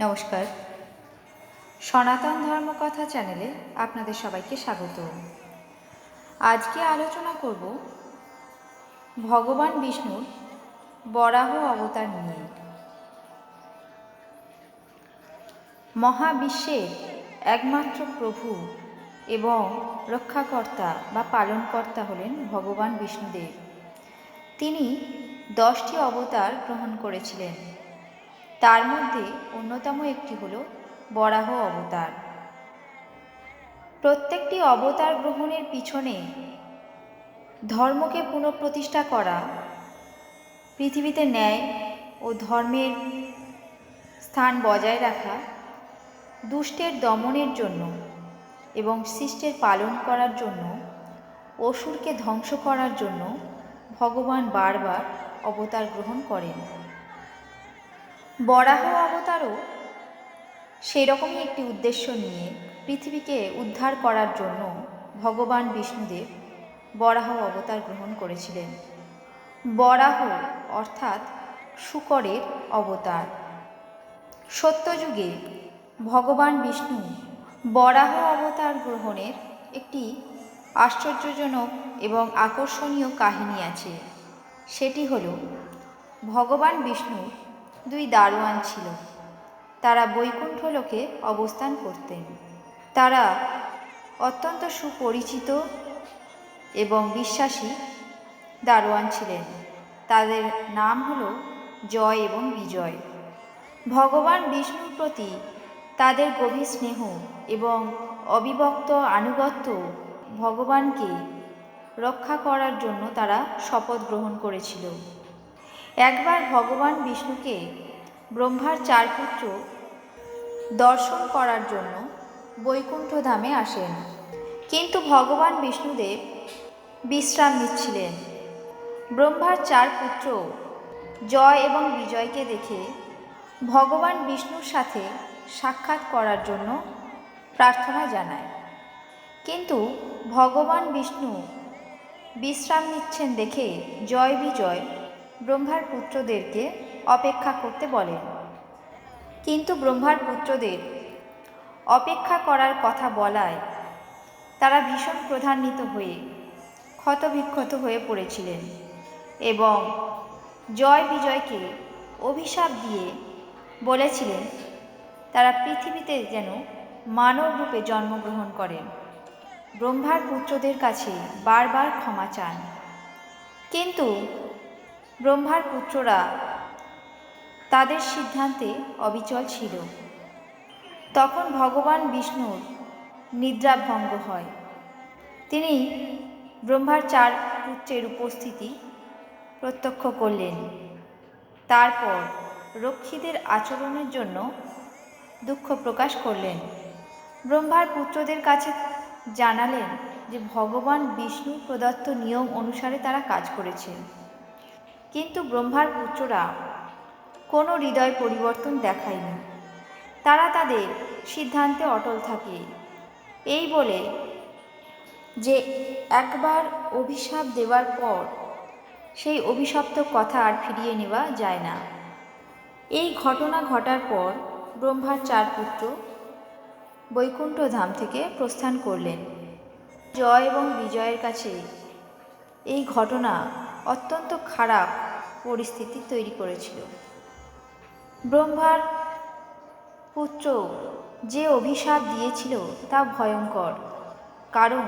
নমস্কার। সনাতন ধর্মকথা চ্যানেলে আপনাদের সবাইকে স্বাগত। আজকে আলোচনা করব ভগবান বিষ্ণুর বরাহ অবতার নিয়ে। মহাবিশ্বের একমাত্র প্রভু এবং রক্ষাকর্তা বা পালনকর্তা হলেন ভগবান বিষ্ণুদেব। তিনি দশটি অবতার গ্রহণ করেছিলেন। তার মধ্যে অন্যতম একটি হল বরাহ অবতার। প্রত্যেকটি অবতার গ্রহণের পিছনে ধর্মকে পুনঃপ্রতিষ্ঠা করা, পৃথিবীতে ন্যায় ও ধর্মের স্থান বজায় রাখা, দুষ্টের দমনের জন্য এবং শিষ্টের পালন করার জন্য, অসুরকে ধ্বংস করার জন্য ভগবান বারবার অবতার গ্রহণ করেন। বরাহ অবতারও সেরকমই একটি উদ্দেশ্য নিয়ে পৃথিবীকে উদ্ধার করার জন্য ভগবান বিষ্ণুদেব বরাহ অবতার গ্রহণ করেছিলেন। বরাহ অর্থাৎ শুকরের অবতার। সত্যযুগে ভগবান বিষ্ণু বরাহ অবতার গ্রহণের একটি আশ্চর্যজনক এবং আকর্ষণীয় কাহিনী আছে। সেটি হল, ভগবান বিষ্ণুর দুই দারোয়ান ছিল। তারা বৈকুণ্ঠ লোকে অবস্থান করতেন। তারা অত্যন্ত সুপরিচিত এবং বিশ্বাসী দারোয়ান ছিলেন। তাদের নাম হল জয় এবং বিজয়। ভগবান বিষ্ণুর প্রতি তাদের গভীর স্নেহ এবং অবিভক্ত আনুগত্য ভগবানকে রক্ষা করার জন্য তারা শপথ গ্রহণ করেছিল। একবার ভগবান বিষ্ণুকে ব্রহ্মার চার পুত্র দর্শন করার জন্য বৈকুণ্ঠ ধামে আসেন। কিন্তু ভগবান বিষ্ণুদেব বিশ্রাম নিচ্ছিলেন। ব্রহ্মার চার পুত্র জয় এবং বিজয়কে দেখে ভগবান বিষ্ণুর সাথে সাক্ষাৎ করার জন্য প্রার্থনা জানায়। কিন্তু ভগবান বিষ্ণু বিশ্রাম নিচ্ছেন দেখে জয় বিজয় ব্রহ্মার পুত্রদেরকে অপেক্ষা করতে বলেন কিন্তু ব্রহ্মার পুত্রদের অপেক্ষা করার কথা বলায় তারা ভীষণ প্রধান্বিত হয়ে ক্ষতবিক্ষত হয়ে পড়েছিলেন এবং জয় বিজয়কে অভিশাপ দিয়ে বলেছিলেন, তারা পৃথিবীতে যেন মানব রূপে জন্মগ্রহণ করেন। ব্রহ্মার পুত্রদের কাছে বারবার ক্ষমা চান। কিন্তু ব্রহ্মার পুত্ররা তাদের সিদ্ধান্তে অবিচল ছিল। তখন ভগবান বিষ্ণুর নিদ্রাভঙ্গ হয়। তিনি ব্রহ্মার চার পুত্রের উপস্থিতি প্রত্যক্ষ করলেন। তারপর রক্ষীদের আচরণের জন্য দুঃখ প্রকাশ করলেন। ব্রহ্মার পুত্রদের কাছে জানালেন যে, ভগবান বিষ্ণু প্রদত্ত নিয়ম অনুসারে তারা কাজ করেছেন কিন্তু ব্রহ্মার পুত্ররা কোনো হৃদয় পরিবর্তন দেখায়নি। তারা তাদের সিদ্ধান্তে অটল থাকে। এই বলে যে একবার অভিশাপ দেওয়ার পর সেই অভিশপ্ত কথা আর ফিরিয়ে নেওয়া যায় না। এই ঘটনা ঘটার পর ব্রহ্মার চার পুত্র বৈকুণ্ঠ ধাম থেকে প্রস্থান করলেন। জয় এবং বিজয়ের কাছে এই ঘটনা অত্যন্ত খারাপ পরিস্থিতি তৈরি করেছিল। ব্রহ্মার পুত্র যে অভিশাপ দিয়েছিল তা ভয়ঙ্কর, কারণ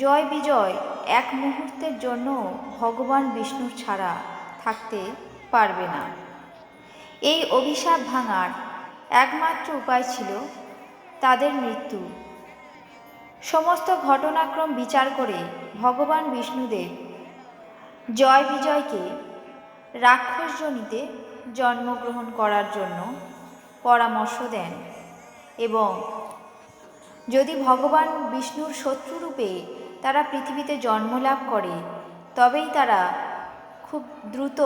জয় বিজয় এক মুহূর্তের জন্য ভগবান বিষ্ণু ছাড়া থাকতে পারবে না। এই অভিশাপ ভাঙার একমাত্র উপায় ছিল তাদের মৃত্যু। সমস্ত ঘটনাক্রম বিচার করে ভগবান বিষ্ণুদেব জয় বিজয়কে রাক্ষসজনিতে জন্মগ্রহণ করার জন্য পরামর্শ দেন এবং যদি ভগবান বিষ্ণুর শত্রুরূপে তারা পৃথিবীতে জন্ম লাভ করে, তবেই তারা খুব দ্রুত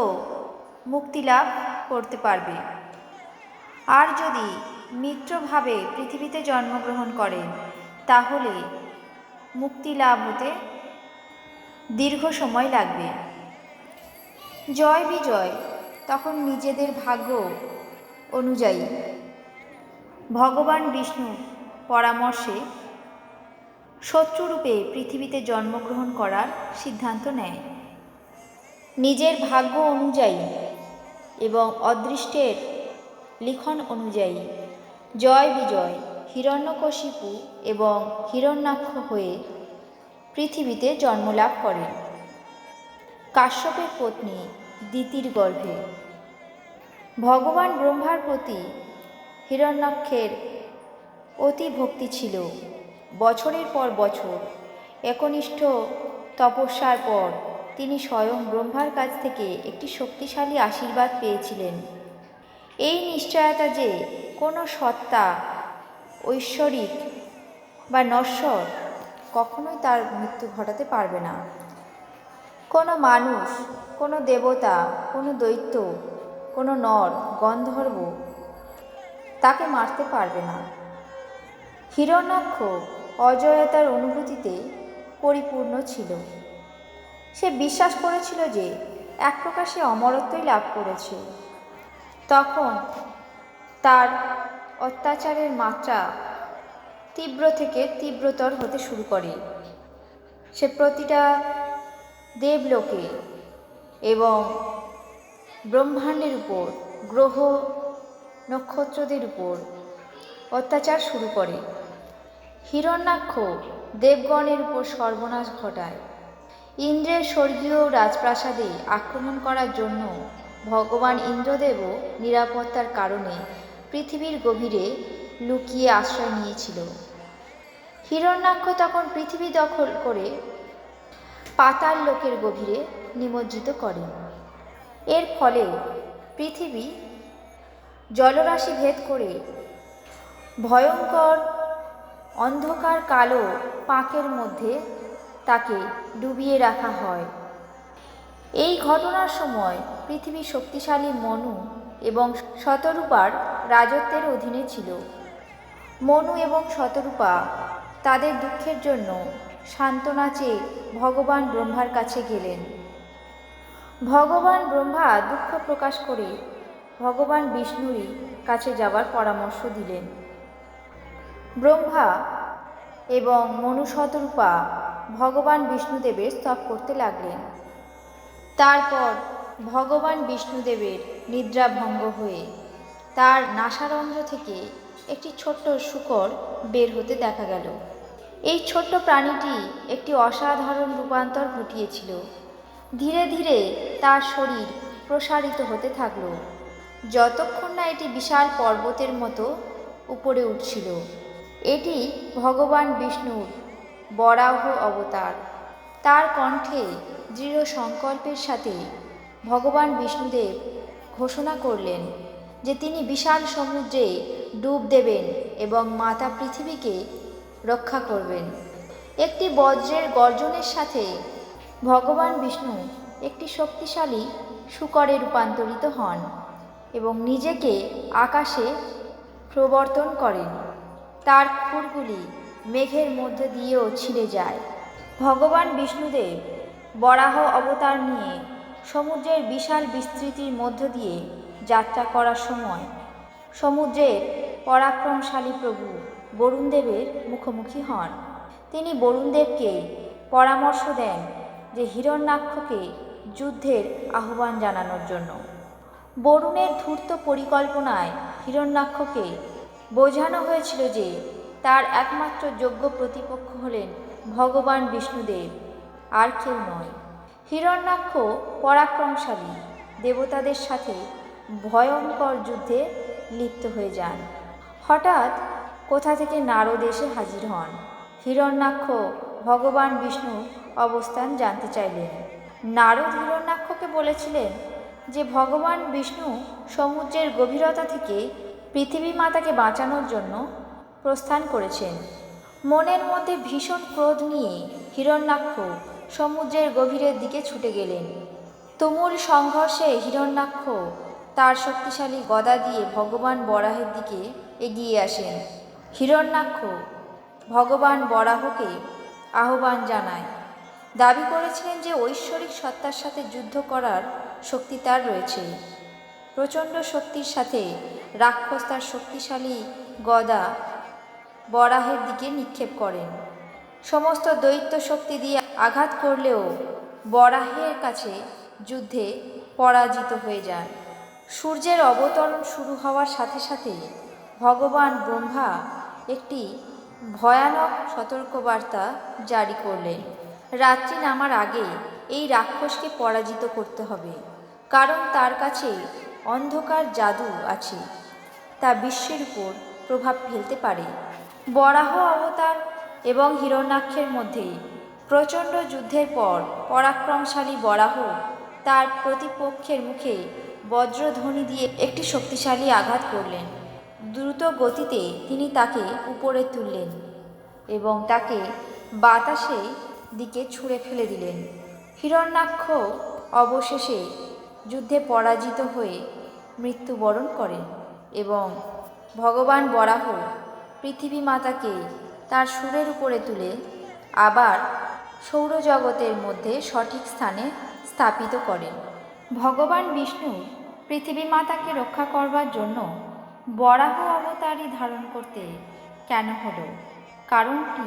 মুক্তি লাভ করতে পারবে। আর যদি মিত্রভাবে পৃথিবীতে জন্মগ্রহণ করেন তাহলে মুক্তি লাভ হতে দীর্ঘ সময় লাগবে। জয় বিজয়, তখন নিজেদের ভাগ্য অনুযায়ী। ভগবান বিষ্ণুর পরামর্শে শত্রুরূপে পৃথিবীতে জন্মগ্রহণ করার সিদ্ধান্ত নেয়। নিজের ভাগ্য অনুযায়ী এবং অদৃষ্টের লিখন অনুযায়ী জয় বিজয়, হিরণ্যকশিপু এবং হিরণ্যাক্ষ হয়ে পৃথিবীতে জন্মলাভ করেন। কাশ্যপের পত্নী দিতির গর্ভে। ভগবান ব্রহ্মার প্রতি হিরণ্যাক্ষের অতি ভক্তি ছিল। বছরের পর বছর, একনিষ্ঠ তপস্যার পর তিনি স্বয়ং ব্রহ্মার কাছ থেকে একটি শক্তিশালী আশীর্বাদ পেয়েছিলেন। এই নিশ্চয়তা যে কোনো সত্তা, ঐশ্বরিক বা নশ্বর কখনোই তার মৃত্যু ঘটাতে পারবে না। কোনো মানুষ, কোনো দেবতা, কোনো দৈত্য, কোনো নর, গন্ধর্ব তাকে মারতে পারবে না। হিরণ্যাক্ষ অজয়তার অনুভূতিতে পরিপূর্ণ ছিল। সে বিশ্বাস করেছিল যে এক প্রকার সে অমরত্বই লাভ করেছে। তখন তার অত্যাচারের মাত্রা তীব্র থেকে তীব্রতর হতে শুরু করে। সে প্রতিটা দেবলোকে এবং ব্রহ্মাণ্ডের উপর, গ্রহ নক্ষত্রদের উপর অত্যাচার শুরু করে। হিরণ্যাক্ষ দেবগণের উপর সর্বনাশ ঘটায়। ইন্দ্রের স্বর্গীয় রাজপ্রাসাদে আক্রমণ করার জন্য ভগবান ইন্দ্রদেবও নিরাপত্তার কারণে পৃথিবীর গভীরে লুকিয়ে আশ্রয় নিয়েছিল। হিরণ্যাক্ষ তখন পৃথিবী দখল করে পাতাল লোকের গভীরে নিমজ্জিত করেন এর ফলে পৃথিবী জলরাশি ভেদ করে ভয়ঙ্কর অন্ধকার কালো পাকের মধ্যে তাকে ডুবিয়ে রাখা হয়। এই ঘটনার সময় পৃথিবী শক্তিশালী মনু এবং শতরূপার রাজত্বের অধীনে ছিল। মনু এবং শতরূপা তাদের দুঃখের জন্য সান্ত্বনা চেয়ে ভগবান ব্রহ্মার কাছে গেলেন। ভগবান ব্রহ্মা দুঃখ প্রকাশ করে ভগবান বিষ্ণুরই কাছে যাবার পরামর্শ দিলেন। ব্রহ্মা এবং মনুশতরূপা ভগবান বিষ্ণুদেবের স্তব করতে লাগলেন। তারপর ভগবান বিষ্ণুদেবের নিদ্রাভঙ্গ হয়ে তার নাসারন্ধ্র থেকে একটি ছোট্ট শুকর বের হতে দেখা গেল। এই ছোট্ট প্রাণীটি একটি অসাধারণ রূপান্তর ঘটিয়েছিল। ধীরে ধীরে তার শরীর প্রসারিত হতে থাকল। যতক্ষণ না এটি বিশাল পর্বতের মতো উপরে উঠছিল। এটি ভগবান বিষ্ণুর বরাহ অবতার। তার কণ্ঠে দৃঢ় সংকল্পের সাথে ভগবান বিষ্ণুদেব ঘোষণা করলেন যে তিনি বিশাল সমুদ্রে ডুব দেবেন এবং মাতা পৃথিবীকে রক্ষা করবেন। একটি বজ্রের গর্জনের সাথে ভগবান বিষ্ণু একটি শক্তিশালী শুকরে রূপান্তরিত হন এবং নিজেকে আকাশে প্রবর্তন করেন। তার খুরগুলি মেঘের মধ্য দিয়েও ছিঁড়ে যায়। ভগবান বিষ্ণুদেব বরাহ অবতার নিয়ে সমুদ্রের বিশাল বিস্তৃতির মধ্য দিয়ে যাত্রা করার সময়। সমুদ্রের পরাক্রমশালী প্রভু বরুণদেবের মুখোমুখি হন। তিনি বরুণদেবকে পরামর্শ দেন যে হিরণ্যাক্ষকে যুদ্ধের আহ্বান জানানোর জন্য। বরুণের ধূর্ত পরিকল্পনায় হিরণ্যাক্ষকে বোঝানো হয়েছিল যে তার একমাত্র যোগ্য প্রতিপক্ষ হলেন ভগবান বিষ্ণুদেব, আর কেউ নয়। হিরণ্যাক্ষ পরাক্রমশালী দেবতাদের সাথে ভয়ঙ্কর যুদ্ধে লিপ্ত হয়ে যান। হঠাৎ কোথা থেকে নারদ এসে হাজির হন। হিরণ্যাক্ষ, ভগবান বিষ্ণুর অবস্থান জানতে চাইলেন। নারদ হিরণ্যাক্ষকে বলেছিলেন যে, ভগবান বিষ্ণু সমুদ্রের গভীরতা থেকে পৃথিবী মাতাকে বাঁচানোর জন্য প্রস্থান করেছেন। মনের মধ্যে ভীষণ ক্রোধ নিয়ে হিরণ্যাক্ষ সমুদ্রের গভীরের দিকে ছুটে গেলেন। তুমুল সংঘর্ষে হিরণ্যাক্ষ তার শক্তিশালী গদা দিয়ে ভগবান বরাহের দিকে এগিয়ে আসেন। হিরণ্যাক্ষ ভগবান বরাহকে আহ্বান জানায়। দাবি করেছিলেন যে ঐশ্বরিক সত্তার সাথে যুদ্ধ করার শক্তি তার রয়েছে। প্রচণ্ড শক্তির সাথে রাক্ষস তার শক্তিশালী গদা বরাহের দিকে নিক্ষেপ করেন। সমস্ত দৈত্য শক্তি দিয়ে আঘাত করলেও বরাহের কাছে যুদ্ধে পরাজিত হয়ে যান। সূর্যের অবতরণ শুরু হওয়ার সাথে সাথে ভগবান ব্রহ্মা একটি ভয়ানক সতর্কবার্তা জারি করলেন। রাত্রি নামার আগে এই রাক্ষসকে পরাজিত করতে হবে, কারণ তার কাছে অন্ধকার জাদু আছে, তা বিশ্বের উপর প্রভাব ফেলতে পারে। বরাহ অবতার এবং হিরণ্যাক্ষের মধ্যে প্রচণ্ড যুদ্ধের পর পরাক্রমশালী বরাহ তার প্রতিপক্ষের মুখে বজ্রধ্বনি দিয়ে একটি শক্তিশালী আঘাত করলেন। দ্রুত গতিতে তিনি তাকে উপরে তুললেন এবং তাকে বাতাসে দিকে ছুঁড়ে ফেলে দিলেন। হিরণ্যাক্ষ অবশেষে যুদ্ধে পরাজিত হয়ে মৃত্যুবরণ করেন এবং ভগবান বরাহ পৃথিবী মাতাকে তার সুরের উপরে তুলে আবার সৌরজগতের মধ্যে সঠিক স্থানে স্থাপিত করেন। ভগবান বিষ্ণু পৃথিবী মাতাকে রক্ষা করবার জন্য বরাহ অবতারই ধারণ করতে কেন হলো? কারণটি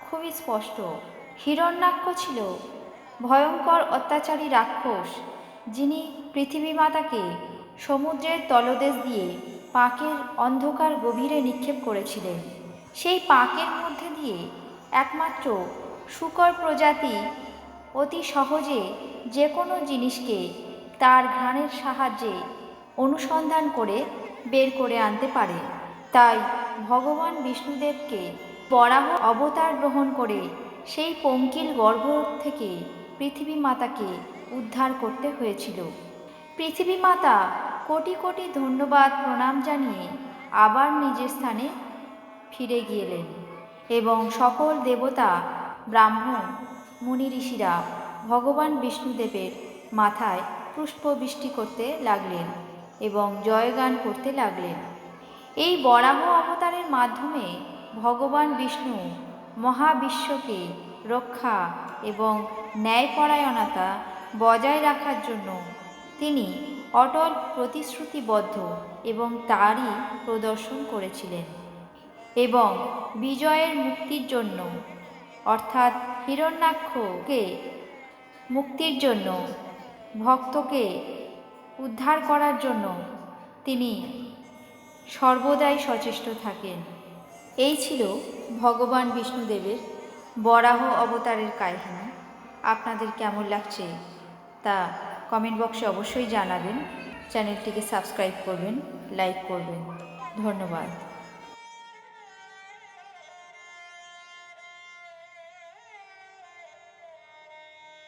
খুবই স্পষ্ট। হিরণ্যাক্ষ ছিল ভয়ঙ্কর অত্যাচারী রাক্ষস, যিনি পৃথিবী মাতাকে সমুদ্রের তলদেশ দিয়ে পাকের অন্ধকার গভীরে নিক্ষেপ করেছিলেন। সেই পাকের মধ্যে দিয়ে একমাত্র শুকর প্রজাতি অতি সহজে যে কোনো জিনিসকে তার ঘ্রাণের সাহায্যে অনুসন্ধান করে বের করে আনতে পারে। তাই ভগবান বিষ্ণুদেবকে বরাহ অবতার গ্রহণ করে সেই পঙ্কিল গর্ভ থেকে পৃথিবী মাতাকে উদ্ধার করতে হয়েছিল। পৃথিবী মাতা কোটি কোটি ধন্যবাদ প্রণাম জানিয়ে আবার নিজের স্থানে ফিরে গিয়েলেন এবং সকল দেবতা, ব্রাহ্মণ, মুনি ঋষিরা ভগবান বিষ্ণুদেবের মাথায় পুষ্পবৃষ্টি করতে লাগলেন এবং জয়গান করতে লাগলেন। এই বরাহ অবতারের মাধ্যমে ভগবান বিষ্ণু মহাবিশ্বকে রক্ষা এবং ন্যায়পরায়ণতা বজায় রাখার জন্য তিনি অটল প্রতিশ্রুতিবদ্ধ এবং তারই প্রদর্শন করেছিলেন এবং বিজয়ের মুক্তির জন্য, অর্থাৎ হিরণ্যাক্ষকে মুক্তির জন্য ভক্তকে উদ্ধার করার জন্য তিনি সর্বদাই সচেষ্ট থাকেন। এই ছিল ভগবান বিষ্ণুদেবের বরাহ অবতারের কাহিনী। আপনাদের কেমন লাগছে তা কমেন্ট বক্সে অবশ্যই জানাবেন। চ্যানেলটিকে সাবস্ক্রাইব করবেন, লাইক করবেন। ধন্যবাদ।